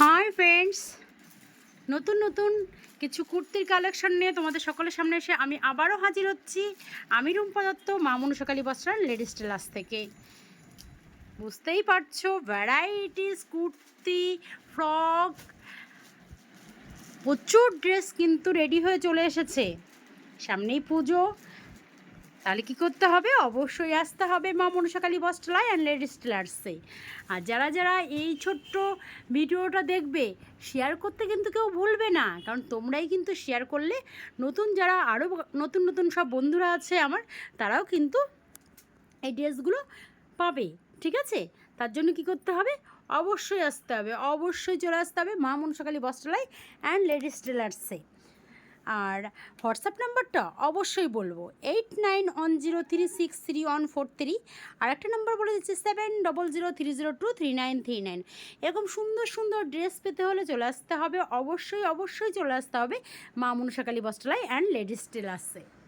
Hi friends নতুন নতুন কিছু কুর্তির কালেকশন নিয়ে তোমাদের সকলের সামনে এসে আমি আবারও হাজির হচ্ছি আমি রুম্পা দত্ত মামুন সকালী বস্ত্রার লেডিস টেলার্স থেকে। বুঝতেই পারছ ভ্যারাইটিস কুর্তি ফ্রক প্রচুর ড্রেস কিন্তু রেডি হয়ে চলে এসেছে। সামনেই পুজো তাহলে কি করতে হবে? অবশ্যই আসতে হবে মা মনসাকালী বস্ত্রালয় অ্যান্ড লেডিস টেলার্সে আর যারা যারা এই ছোট্ট ভিডিওটা দেখবে শেয়ার করতে কিন্তু কেউ ভুলবে না, কারণ তোমরাই কিন্তু শেয়ার করলে নতুন যারা আরও নতুন নতুন সব বন্ধুরা আছে আমার, তারাও কিন্তু এই ড্রেসগুলো পাবে, ঠিক আছে? তার জন্য কি করতে হবে? অবশ্যই আসতে হবে, অবশ্যই চলে আসতে হবে মা মনসাকালী বস্ত্রালয় অ্যান্ড লেডিস টেলার্সে আর হোয়াটসঅ্যাপ নাম্বারটা অবশ্যই বলব eight nine one zero three six three one four three আর একটা নাম্বার বলে দিচ্ছি seven double zero three zero two three nine three nine এরকম সুন্দর সুন্দর ড্রেস পেতে হলে চলে আসতে হবে, অবশ্যই অবশ্যই চলে আসতে হবে মা মনসাকালী বস্ত্রালয় অ্যান্ড লেডিস টেলার্সে